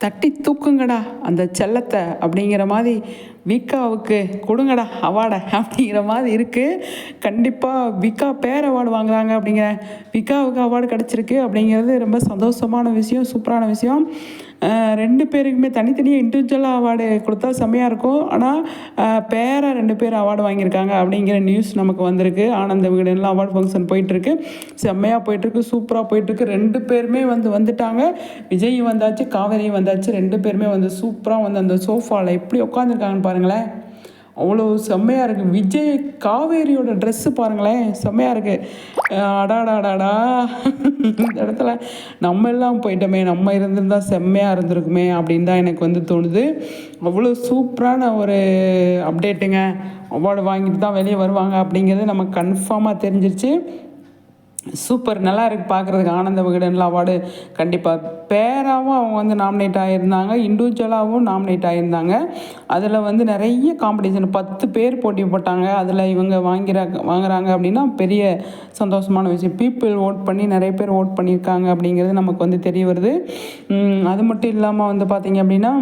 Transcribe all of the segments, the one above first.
தட்டி தூக்குங்கடா அந்த செல்லத்தை அப்படிங்கிற மாதிரி விகாவுக்கு கொடுங்கடா அவார்டை அப்படிங்கிற மாதிரி இருக்குது கண்டிப்பாக விகா பேர் அவார்டு வாங்குறாங்க அப்படிங்கிற விகாவுக்கு அவார்டு கிடச்சிருக்கு அப்படிங்கிறது ரொம்ப சந்தோஷமான விஷயம் சூப்பரான விஷயம். ரெண்டு பேருக்குமே தனித்தனியாக இண்டிவிஜுவலாக அவார்டு கொடுத்தா செம்மையாக இருக்கும். ஆனால் பேராக ரெண்டு பேர் அவார்டு வாங்கியிருக்காங்க அப்படிங்கிற நியூஸ் நமக்கு வந்திருக்கு. ஆனந்த விகடனில் அவார்டு ஃபங்க்ஷன் போயிட்டுருக்கு. செம்மையாக போயிட்டுருக்கு சூப்பராக போயிட்டுருக்கு. ரெண்டு பேருமே வந்து வந்துட்டாங்க. விஜய் வந்தாச்சு காவேரியும் வந்தாச்சு. ரெண்டு பேருமே வந்து சூப்பராக வந்து அந்த சோஃபாவில் எப்படி உட்காந்துருக்காங்கன்னு பாருங்களேன். அவ்வளோ செம்மையாக இருக்குது விஜய் காவேரியோட ட்ரெஸ்ஸு பாருங்களேன். செம்மையாக இருக்குது அடாடாடாடா. இந்த இடத்துல நம்ம எல்லாம் போயிட்டோமே. நம்ம இருந்திருந்தா செம்மையாக இருந்திருக்குமே அப்படின்னு தான் எனக்கு வந்து தோணுது. அவ்வளோ சூப்பரான ஒரு அப்டேட்டுங்க அவார்டு வாங்கிட்டு தான் வெளியே வருவாங்க அப்படிங்கிறது நமக்கு கன்ஃபார்மாக தெரிஞ்சிருச்சு. சூப்பர் நல்லா இருக்கு பார்க்குறதுக்கு ஆனந்த விகடனில் அவார்டு கண்டிப்பாக பேராகவும் அவங்க வந்து நாமினேட் ஆகியிருந்தாங்க இண்டிவிஜுவலாகவும் நாமினேட் ஆகியிருந்தாங்க அதில் வந்து நிறைய காம்படிஷன் பத்து பேர் போட்டி போட்டாங்க. அதில் இவங்க வாங்கிறாங்க வாங்குறாங்க அப்படின்னா பெரிய சந்தோஷமான விஷயம். பீப்புள் ஓட் பண்ணி நிறைய பேர் ஓட் பண்ணியிருக்காங்க அப்படிங்கிறது நமக்கு வந்து தெரிய வருது. அது மட்டும் இல்லாமல் வந்து பார்த்திங்க அப்படின்னா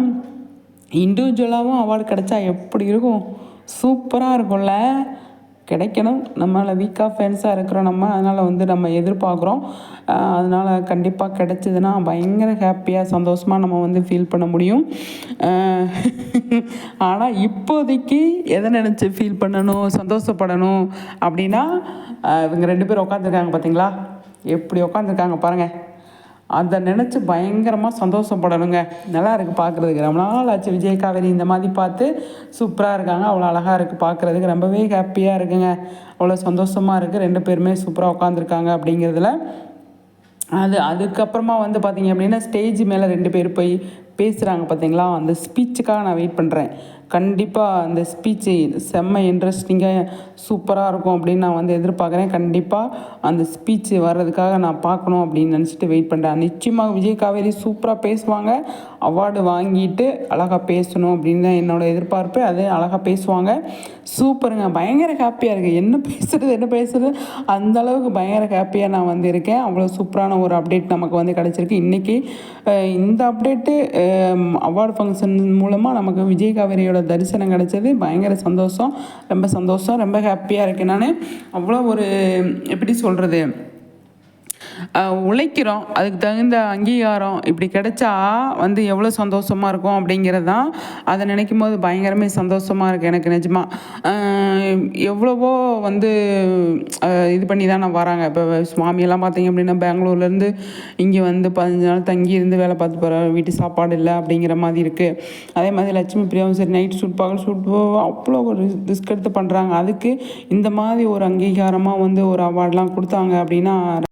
இண்டிவிஜுவலாகவும் அவார்டு கிடச்சா எப்படி இருக்கும்? சூப்பராக இருக்கும்ல. கிடைக்கணும். நம்மள வீக்காக ஃபேன்ஸாக இருக்கிறோம் நம்ம அதனால் வந்து நம்ம எதிர்பார்க்குறோம். அதனால் கண்டிப்பாக கிடைச்சதுன்னா பயங்கர ஹாப்பியாக சந்தோஷமாக நம்ம வந்து ஃபீல் பண்ண முடியும். ஆனால் இப்போதைக்கு எதை நினச்சி ஃபீல் பண்ணணும் சந்தோஷப்படணும் அப்படின்னா இவங்க ரெண்டு பேரும் உட்காந்துருக்காங்க பார்த்தீங்களா எப்படி உட்காந்துருக்காங்க பாருங்கள் அதை நினச்சி பயங்கரமாக சந்தோஷப்படணுங்க. நல்லா இருக்குது பார்க்குறதுக்கு. ரொம்ப நாள் ஆச்சு விஜய் காவேரி இந்த மாதிரி பார்த்து சூப்பராக இருக்காங்க. அவ்வளோ அழகாக இருக்குது பார்க்குறதுக்கு. ரொம்பவே ஹாப்பியாக இருக்குங்க. அவ்வளோ சந்தோஷமாக இருக்குது ரெண்டு பேருமே சூப்பராக உட்காந்துருக்காங்க அப்படிங்கிறதுல. அது அதுக்கப்புறமா வந்து பார்த்தீங்க அப்படின்னா ஸ்டேஜ் மேலே ரெண்டு பேர் போய் பேசுகிறாங்க பார்த்தீங்களா? அந்த ஸ்பீச்சுக்காக நான் வெயிட் பண்ணுறேன் கண்டிப்பாக அந்த ஸ்பீச்சு செம்ம இன்ட்ரெஸ்டிங்காக சூப்பராக இருக்கும் அப்படின்னு நான் வந்து எதிர்பார்க்குறேன். கண்டிப்பாக அந்த ஸ்பீச்சு வர்றதுக்காக நான் பார்க்கணும் அப்படின்னு நினச்சிட்டு வெயிட் பண்ணுறேன் நிச்சயமாக விஜய் காவேரி சூப்பராக பேசுவாங்க. அவார்டு வாங்கிட்டு அழகாக பேசணும் அப்படின்னு தான் என்னோடய எதிர்பார்ப்பு. அது அழகாக பேசுவாங்க. சூப்பருங்க பயங்கர ஹாப்பியாக இருக்குது என்ன பேசுறது என்ன பேசுறது? அந்த அளவுக்கு பயங்கர ஹாப்பியாக நான் வந்து இருக்கேன். அவ்வளோ சூப்பரான ஒரு அப்டேட் நமக்கு வந்து கிடச்சிருக்கு. இன்றைக்கி இந்த அப்டேட்டு அவார்டு ஃபங்க்ஷன் மூலமாக நமக்கு விஜய் காவேரியோட தரிசனம் கிடச்சது. பயங்கர சந்தோஷம். ரொம்ப சந்தோஷம். ரொம்ப ஹாப்பியாக இருக்கேன் நான். அவ்வளோ ஒரு எப்படி சொல்கிறது உழைக்கிறோம். அதுக்கு தகுந்த அங்கீகாரம் இப்படி கிடைச்சா வந்து எவ்வளோ சந்தோஷமாக இருக்கும் அப்படிங்கிறது தான் அதை நினைக்கும் போது பயங்கரமே சந்தோஷமாக இருக்குது எனக்கு நிஜமாக எவ்வளவோ வந்து இது பண்ணி தான் நான் வராங்க. இப்போ சுவாமியெல்லாம் பார்த்தீங்க அப்படின்னா பெங்களூர்லேருந்து இங்கே வந்து பதினஞ்சு நாள் தங்கி இருந்து வேலை பார்த்து போகிறாங்க வீட்டு சாப்பாடு இல்லை அப்படிங்கிற மாதிரி இருக்குது அதே மாதிரி லட்சுமி பிரியாவும் சரி நைட் ஷூட் பகல் ஷூட் அவ்வளோ ஒரு ரிஸ்க் எடுத்து பண்ணுறாங்க அதுக்கு இந்த மாதிரி ஒரு அங்கீகாரமாக வந்து ஒரு அவார்ட்லாம் கொடுத்தாங்க அப்படின்னா